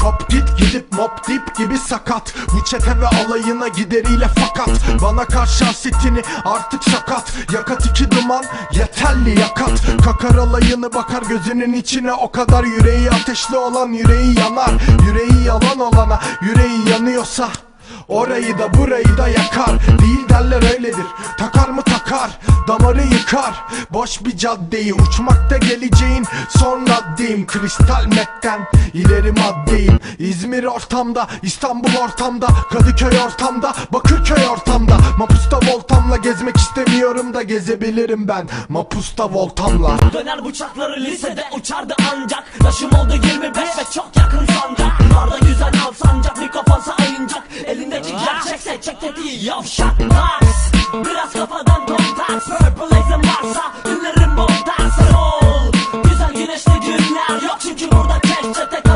Kop git gidip mop dip gibi sakat. Bu çete ve alayına gideriyle fakat. Bana karşı hasetini artık sakat. Yakat iki duman yeterli yakat. Kakar alayını bakar gözünün içine. O kadar yüreği ateşli olan yüreği yanar. Yüreği yalan olana yüreği yanıyorsa Orayı da burayı da yakar. Değil derler Damarı yıkar. Boş bir caddeyi uçmakta geleceğin Son raddeyim Kristal metten ileri maddeyim. İzmir ortamda İstanbul ortamda Kadıköy ortamda Bakırköy ortamda. Mapusta voltamla gezmek istemiyorum da Gezebilirim ben. Mapusta voltamla. Döner bıçakları lisede uçardı ancak. Yaşım oldu 25 ve çok yakın sancak Narda güzel al sancak mikrofonsa ayıncak Elindeki gerçekse çek tetiği yavşak Bak Purple varsa Dinlerim bu dansı Güzel güneşli günler yok çünkü burada tek çetek